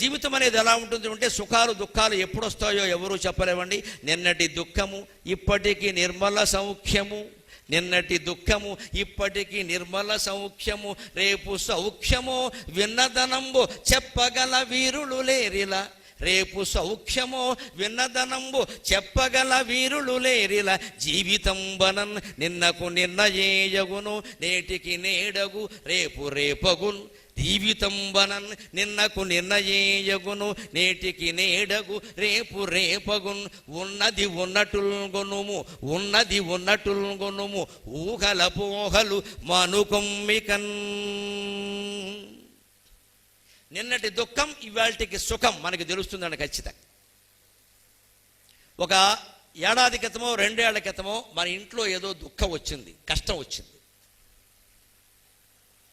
జీవితం అనేది ఎలా ఉంటుంది అంటే సుఖాలు దుఃఖాలు ఎప్పుడు వస్తాయో ఎవరు చెప్పలేమండి నిన్నటి దుఃఖము ఇప్పటికీ నిర్మల సౌఖ్యము. నిన్నటి దుఃఖము ఇప్పటికీ నిర్మల సౌఖ్యము. రేపు సౌఖ్యము విన్నదనంబు చెప్పగల వీరులు లేరిలా. రేపు సౌఖ్యమో విన్నదనంబు చెప్పగల వీరులు లేరిల. జీవితం బనన్ నిన్నకు నిన్నయేయగును నేటికి నేడగు రేపు రేపగున్. జీవితం నిన్నకు నిర్ణయేయగును నేటికి నేడగు రేపు రేపగున్ ఉన్నది ఉన్నటుల్గొనుము ఉన్నది ఉన్నటుల్గొనుము ఊహల పోహలు మనుకొమ్మికన్. నిన్నటి దుఃఖం ఇవాళకి సుఖం మనకి తెలుస్తుందండి ఖచ్చితంగా. ఒక ఏడాది క్రితమో రెండేళ్ళ క్రితమో మన ఇంట్లో ఏదో దుఃఖం వచ్చింది కష్టం వచ్చింది.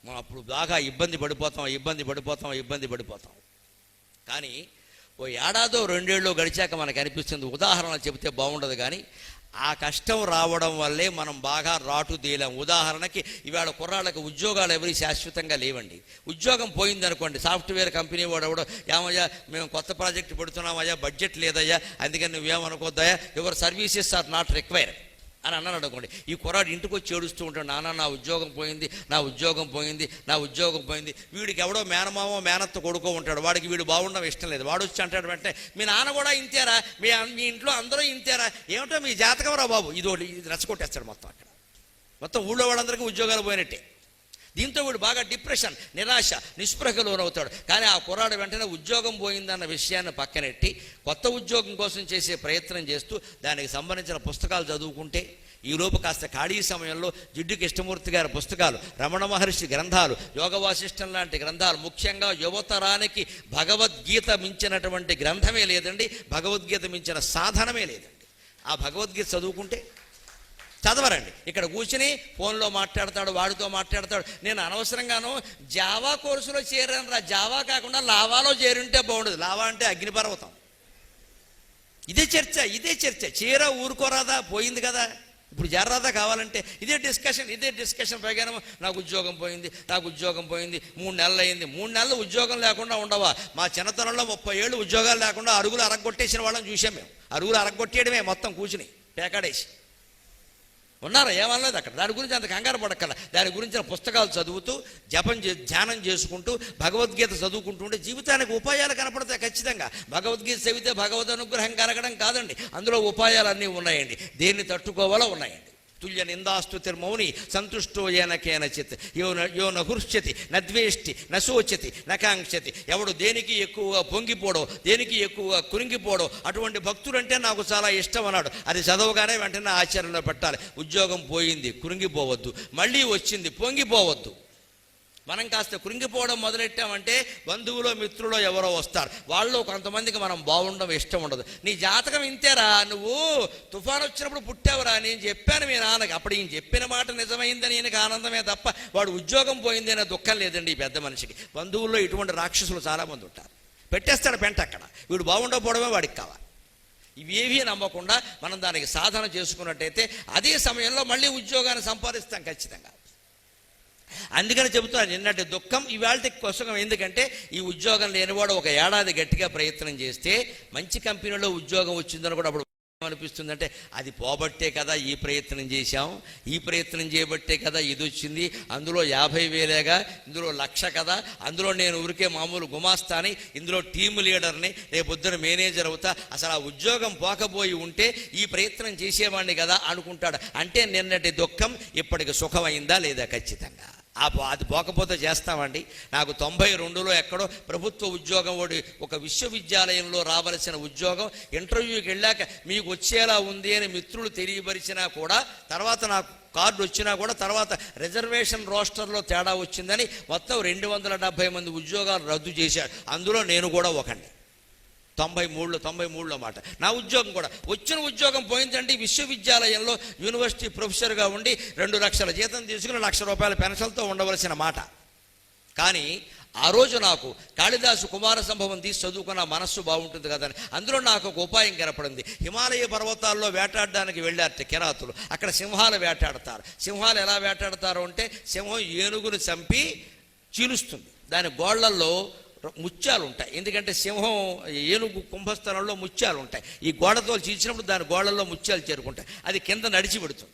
మనం అప్పుడు బాగా ఇబ్బంది పడిపోతాం ఇబ్బంది పడిపోతాం ఇబ్బంది పడిపోతాం. కానీ ఓ ఏడాదో రెండేళ్ళు గడిచాక మనకు అనిపిస్తుంది ఉదాహరణ చెబితే బాగుండదు కానీ ఆ కష్టం రావడం వల్లే మనం బాగా రాటు తీయలేం ఉదాహరణకి ఇవాళ కుర్రాళ్ళకి ఉద్యోగాలు ఎవరి శాశ్వతంగా లేవండి. ఉద్యోగం పోయిందనుకోండి సాఫ్ట్వేర్ కంపెనీ వాడు ఎవడో ఏమయ్యా మేము కొత్త ప్రాజెక్ట్ పెడుతున్నామయ్యా బడ్జెట్ లేదయ్యా అందుకని నువ్వేమనుకోద్దయ్యా your services are not required. అని అన్నాడు అనుకోండి. ఈ కుర్రాడు ఇంటికి వచ్చి ఏడుస్తూ ఉంటాడు నాన్న నా ఉద్యోగం పోయింది నా ఉద్యోగం పోయింది నా ఉద్యోగం పోయింది. వీడికి ఎవడో మేనమామో మేనత్త కొడుకో ఉంటాడు. వాడికి వీడు బాగుండడం ఇష్టం లేదు. వాడు వచ్చి అంటాడు వెంటనే మీ నాన్న కూడా ఇంతేరా? మీ మీ ఇంట్లో అందరూ ఇంతేరా? ఏమిటో మీ జాతకం రా బాబు. ఇది ఒకటి ఇది రెచ్చగొట్టేస్తాడు మొత్తం అక్కడ. మొత్తం ఊళ్ళో వాళ్ళందరికీ ఉద్యోగాలు పోయినట్టే. దీంతో వీడు బాగా డిప్రెషన్ నిరాశ నిస్పృహకు లోనవుతాడు కానీ ఆ కుర్రాడు వెంటనే ఉద్యోగం పోయిందన్న విషయాన్ని పక్కనెట్టి కొత్త ఉద్యోగం కోసం చేసే ప్రయత్నం చేస్తూ దానికి సంబంధించిన పుస్తకాలు చదువుకుంటే ఈలోపు కాస్త ఖాళీ సమయంలో జిడ్డు కృష్ణమూర్తి గారి పుస్తకాలు రమణ మహర్షి గ్రంథాలు యోగ వాసిష్టం లాంటి గ్రంథాలు ముఖ్యంగా యువతరానికి భగవద్గీత మించినటువంటి గ్రంథమే లేదండి భగవద్గీత మించిన సాధనమే లేదండి. ఆ భగవద్గీత చదువుకుంటే చదవరండి. ఇక్కడ కూర్చుని ఫోన్లో మాట్లాడతాడు వాడితో మాట్లాడతాడు. నేను అనవసరంగాను జావా కోర్సులో చేరాను రా. జావా కాకుండా లావాలో చేరుంటే బాగుండదు. లావా అంటే అగ్నిపర్వతం. ఇదే చర్చ ఇదే చర్చ. చీర ఊరుకోరాదా? పోయింది కదా. ఇప్పుడు జరరాదా కావాలంటే ఇదే డిస్కషన్ ఇదే డిస్కషన్ పైగా నాకు ఉద్యోగం పోయింది నాకు ఉద్యోగం పోయింది మూడు నెలలు అయింది. మూడు నెలలు ఉద్యోగం లేకుండా ఉండవా? మా చిన్నతనంలో ముప్పై ఏళ్ళు ఉద్యోగాలు లేకుండా అరుగులు అరగొట్టేసిన వాళ్ళని చూసాం మేము. అరుగులు అరగొట్టేయడమే మొత్తం కూర్చుని పేకాడేసి. ఉన్నారా? ఏమనలేదు అక్కడ. దాని గురించి అంత కంగారు పడక్కల దాని గురించిన పుస్తకాలు చదువుతూ జపం చే ధ్యానం చేసుకుంటూ భగవద్గీత చదువుకుంటూ ఉంటే జీవితానికి ఉపాయాలు కనపడతాయి ఖచ్చితంగా. భగవద్గీత చదివితే భగవద్ అనుగ్రహం కలగడం కాదండి. అందులో ఉపాయాలు అన్నీ ఉన్నాయండి. దేన్ని తట్టుకోవాలో ఉన్నాయండి. తుల్య నిందాస్తుతిర్మౌని సంతుష్టో ఏన కేనచిత్. యో న యో నహృష్యతి నద్వేష్టి నశోచతి నకాంక్షతి ఎవడు దేనికి ఎక్కువగా పొంగిపోడో దేనికి ఎక్కువగా కురింగిపోడో అటువంటి భక్తుడంటే నాకు చాలా ఇష్టం అన్నాడు. అది చదవగానే వెంటనే ఆచరణలో పెట్టాలి. ఉద్యోగం పోయింది కురింగిపోవద్దు. మళ్ళీ వచ్చింది పొంగిపోవద్దు. మనం కాస్త కృంగిపోవడం మొదలెట్టామంటే బంధువులో మిత్రులో ఎవరో వస్తారు. వాళ్ళు కొంతమందికి మనం బాగుండడం ఇష్టం ఉండదు. నీ జాతకం ఇంతేరా నువ్వు తుఫాన్ వచ్చినప్పుడు పుట్టావురా నేను చెప్పాను మీ నాన్నకి. అప్పుడు ఈయన చెప్పిన మాట నిజమైందని ఈయనకి ఆనందమే తప్ప వాడు ఉద్యోగం పోయింది అనే దుఃఖం లేదండి ఈ పెద్ద మనిషికి. బంధువుల్లో ఇటువంటి రాక్షసులు చాలామంది ఉంటారు. పెట్టేస్తాడు పెంట అక్కడ. వీడు బాగుండకపోవడమే వాడికి కావాలి. ఇవేవీ నమ్మకుండా మనం దానికి సాధన చేసుకున్నట్టయితే అదే సమయంలో మళ్ళీ ఉద్యోగాన్ని సంపాదిస్తాం ఖచ్చితంగా. అందుకని చెబుతున్నా నిన్నటి దుఃఖం ఇవాళ కోసం ఎందుకంటే ఈ ఉద్యోగం లేనివాడు ఒక ఏడాది గట్టిగా ప్రయత్నం చేస్తే మంచి కంపెనీలో ఉద్యోగం వచ్చిందని కూడా అప్పుడు అనిపిస్తుందంటే అది పోబట్టే కదా ఈ ప్రయత్నం చేశాం ఈ ప్రయత్నం చేయబట్టే కదా ఇది వచ్చింది అందులో యాభై వేలేగా ఇందులో లక్ష కదా అందులో నేను ఊరికే మామూలు గుమాస్తాని ఇందులో టీమ్ లీడర్ని రేపొద్దున మేనేజర్ అవుతా అసలు ఆ ఉద్యోగం పోకపోయి ఉంటే ఈ ప్రయత్నం చేసేవాడిని కదా అనుకుంటాడు. అంటే నిన్నటి దుఃఖం ఇప్పటికి సుఖమైందా లేదా ఖచ్చితంగా? ఆ అది పోకపోతే చేస్తామండి. నాకు తొంభై రెండులో ఎక్కడో ప్రభుత్వ ఉద్యోగం ఒకటి ఒక విశ్వవిద్యాలయంలో రావలసిన ఉద్యోగం ఇంటర్వ్యూకి వెళ్ళాక మీకు వచ్చేలా ఉంది అని మిత్రులు తెలియపరిచినా కూడా తర్వాత నాకు కార్డు వచ్చినా కూడా తర్వాత రిజర్వేషన్ రోస్టర్లో తేడా వచ్చిందని మొత్తం రెండు వందల డెబ్భై మంది ఉద్యోగాలు రద్దు చేశారు. అందులో నేను కూడా ఒకండి తొంభై మూడులో తొంభై మూడులో మాట. నా ఉద్యోగం కూడా. వచ్చిన ఉద్యోగం పోయిందంటే విశ్వవిద్యాలయంలో యూనివర్సిటీ ప్రొఫెసర్గా ఉండి రెండు లక్షల జీతం తీసుకుని లక్ష రూపాయల పెన్షన్తో ఉండవలసిన మాట. కానీ ఆ రోజు నాకు కాళిదాసు కుమార సంభవం తీసి చదువుకున్న మనస్సు బాగుంటుంది కదని అందులో నాకు ఒక ఉపాయం కనపడింది. హిమాలయ పర్వతాల్లో వేటాడడానికి వెళ్ళారట కిరాతులు. అక్కడ సింహాలు వేటాడతారు. సింహాలు ఎలా వేటాడతారు అంటే సింహం ఏనుగును చంపి చీలుస్తుంది. దాని గోళ్ళల్లో ముత్యాలు ఉంటాయి ఎందుకంటే సింహం ఏనుగు కుంభస్థలంలో ముత్యాలు ఉంటాయి ఈ గోడతో చీల్చినప్పుడు దాని గోడల్లో ముత్యాలు చేరుకుంటాయి. అది కింద నడిచి పెడుతుంది.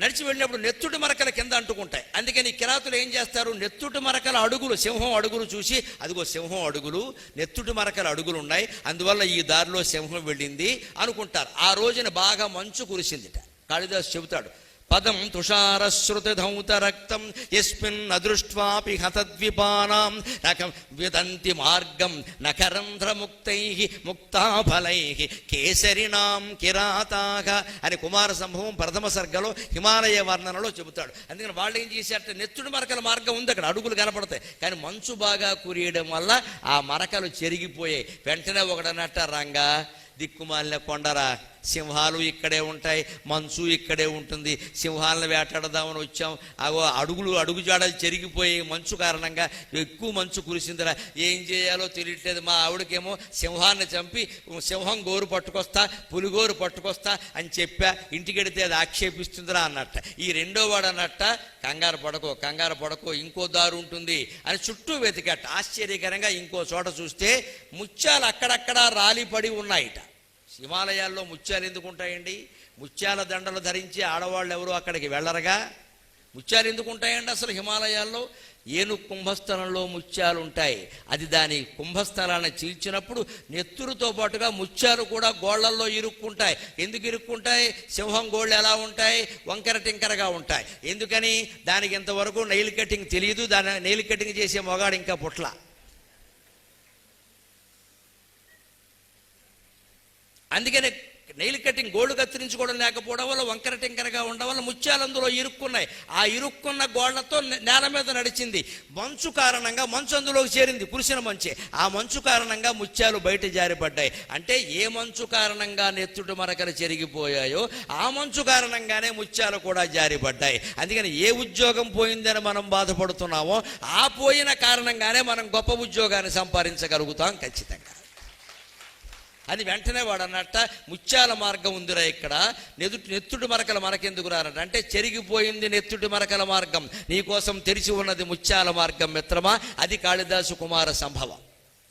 నడిచి వెళ్ళినప్పుడు నెత్తుటి మరకల కింద అంటుకుంటాయి. అందుకని ఈ కిరాతులు ఏం చేస్తారు? నెత్తుటి మరకల అడుగులు సింహం అడుగులు చూసి అదిగో సింహం అడుగులు నెత్తుటి మరకల అడుగులు ఉన్నాయి అందువల్ల ఈ దారిలో సింహం వెళ్ళింది అనుకుంటారు. ఆ రోజున బాగా మంచు కురిసిందిట. కాళిదాసు చెబుతాడు పదం తుషారశ్రుతిధౌత రక్తం ఎస్మిన్ అదృష్ట్వాపి హతద్విపానాం రకం విదంతి మార్గం నకరంధ్రముక్తై ముక్తాఫలై కేసరినాం కిరాతాక అని కుమార సంభవం ప్రథమ సర్గలో హిమాలయ వర్ణనలో చెబుతాడు. అందుకని వాళ్ళు ఏం చేశారంటే నెత్తుడు మరకల మార్గం ఉంది అక్కడ అడుగులు కనపడతాయి. కానీ మంచు బాగా కురియడం వల్ల ఆ మరకలు చెరిగిపోయాయి. వెంటనే ఒకడనట్ట రంగా దిక్కుమాలిన కొండరా సింహాలు ఇక్కడే ఉంటాయి మంచు ఇక్కడే ఉంటుంది. సింహాలను వేటాడదామని వచ్చాం. అగో అడుగులు అడుగు జాడలు చెరిగిపోయి మంచు కారణంగా ఎక్కువ మంచు కురిసిందిరా. ఏం చేయాలో తెలియట్లేదు. మా ఆవిడకేమో సింహాన్ని చంపి సింహం గోరు పట్టుకొస్తా పులిగోరు పట్టుకొస్తా అని చెప్పా. ఇంటికెడితే అది ఆక్షేపిస్తుందిరా అన్నట్ట. ఈ రెండో వాడు అన్నట్ట కంగారు పడకో కంగారు పడకో ఇంకో దారు ఉంటుంది అని చుట్టూ వెతికట్ట ఆశ్చర్యకరంగా ఇంకో చోట చూస్తే ముత్యాలు అక్కడక్కడ రాలిపడి ఉన్నాయిట. హిమాలయాల్లో ముత్యాలు ఎందుకు ఉంటాయండి? ముత్యాల దండలు ధరించి ఆడవాళ్ళు ఎవరు అక్కడికి వెళ్ళరుగా? ముత్యాలు ఎందుకు ఉంటాయండి అసలు హిమాలయాల్లో? ఏను కుంభస్థలంలో ముత్యాలు ఉంటాయి. అది దాని కుంభస్థలాన్ని చీల్చినప్పుడు నెత్తురుతో పాటుగా ముత్యాలు కూడా గోళ్ళల్లో ఇరుక్కుంటాయి. ఎందుకు ఇరుక్కుంటాయి? సింహం గోళ్ళు ఎలా ఉంటాయి? వంకర టింకరగా ఉంటాయి. ఎందుకని? దానికి ఇంతవరకు నెయిల్ కటింగ్ తెలియదు. దాని నెయిల్ కటింగ్ చేసే మొగాడు ఇంకా పుట్ల. అందుకనే నెయిల్ కటింగ్ గోల్డ్ కత్తిరించుకోవడం లేకపోవడం వల్ల వంకర టింకరగా ఉండడం వల్ల ముత్యాలు అందులో ఇరుక్కున్నాయి. ఆ ఇరుక్కున్న గోళ్ళతో నేల మీద నడిచింది. మంచు కారణంగా మంచు అందులోకి చేరింది కురిసిన మంచే. ఆ మంచు కారణంగా ముత్యాలు బయట జారిపడ్డాయి. అంటే ఏ మంచు కారణంగా నెత్తుడు మరకలు చెరిగిపోయాయో ఆ మంచు కారణంగానే ముత్యాలు కూడా జారిపడ్డాయి. అందుకని ఏ ఉద్యోగం పోయిందని మనం బాధపడుతున్నామో ఆ పోయిన కారణంగానే మనం గొప్ప ఉద్యోగాన్ని సంపాదించగలుగుతాం ఖచ్చితంగా. అని వెంటనే వాడు అన్నట్ట ముత్యాల మార్గం ఉందిరా ఇక్కడ. నెదు నెత్తుడు మరకల మరకెందుకు రానట అంటే చెరిగిపోయింది నెత్తుడి మరకల మార్గం. నీకోసం తెరిచి ఉన్నది ముత్యాల మార్గం మిత్రమా? అది కాళిదాసు కుమార సంభవం.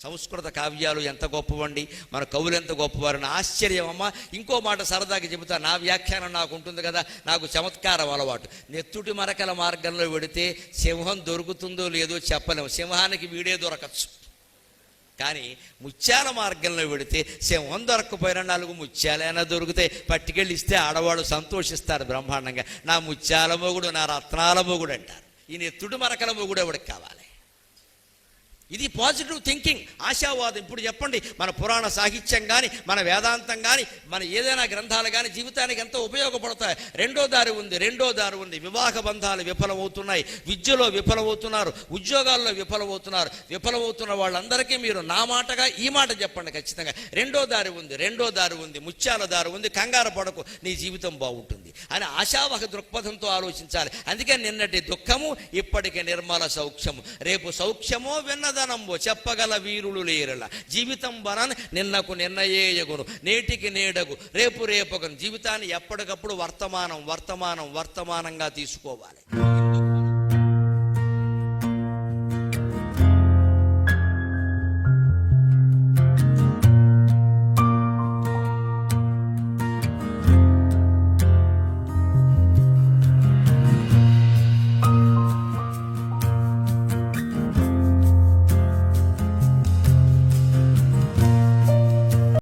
సంస్కృత కావ్యాలు ఎంత గొప్పవండి. మన కవులు ఎంత గొప్పవారని ఆశ్చర్యం అమ్మ. ఇంకో మాట సరదాగా చెబుతా. నా వ్యాఖ్యానం నాకు ఉంటుంది కదా. నాకు చమత్కారం అలవాటు. నెత్తుటి మరకల మార్గంలో వెడితే సింహం దొరుకుతుందో లేదో చెప్పలేము. సింహానికి వీడే దొరకచ్చు. కానీ ముత్యాల మార్గంలో పెడితే సింహం దొరక్కపోయినా నాలుగు ముత్యాలైనా దొరుకుతాయి. పట్టుకెళ్ళి ఇస్తే ఆడవాళ్ళు సంతోషిస్తారు బ్రహ్మాండంగా. నా ముత్యాల మొగుడు నా రత్నాల మొగుడు అంటారు. ఈ నెత్తుడు మరకల మొగుడు ఎవడికి కావాలి? ఇది పాజిటివ్ థింకింగ్. ఆశావాదం. ఇప్పుడు చెప్పండి మన పురాణ సాహిత్యం కానీ మన వేదాంతం కానీ మన ఏదైనా గ్రంథాలు కానీ జీవితానికి ఎంతో ఉపయోగపడతాయి. రెండో దారి ఉంది రెండో దారి ఉంది. వివాహ బంధాలు విఫలమవుతున్నాయి. విద్యలో విఫలమవుతున్నారు. ఉద్యోగాల్లో విఫలమవుతున్నారు. విఫలమవుతున్న వాళ్ళందరికీ మీరు నా మాటగా ఈ మాట చెప్పండి ఖచ్చితంగా. రెండో దారి ఉంది రెండో దారి ఉంది. ముత్యాల దారి ఉంది. కంగారు పడకు. నీ జీవితం బాగుంటుంది. అని ఆశావహ దృక్పథంతో ఆలోచించాలి. అందుకే నిన్నటి దుఃఖము ఇప్పటికే నిర్మల సౌఖ్యము. రేపు సౌఖ్యమో విన్నదనమో చెప్పగల వీరులు లేరల. జీవితం బనన్ నిన్నకు నిర్ణయేయగును. నేటికి నేడగు. రేపు రేపగును. జీవితాన్ని ఎప్పటికప్పుడు వర్తమానం వర్తమానం వర్తమానంగా తీసుకోవాలి.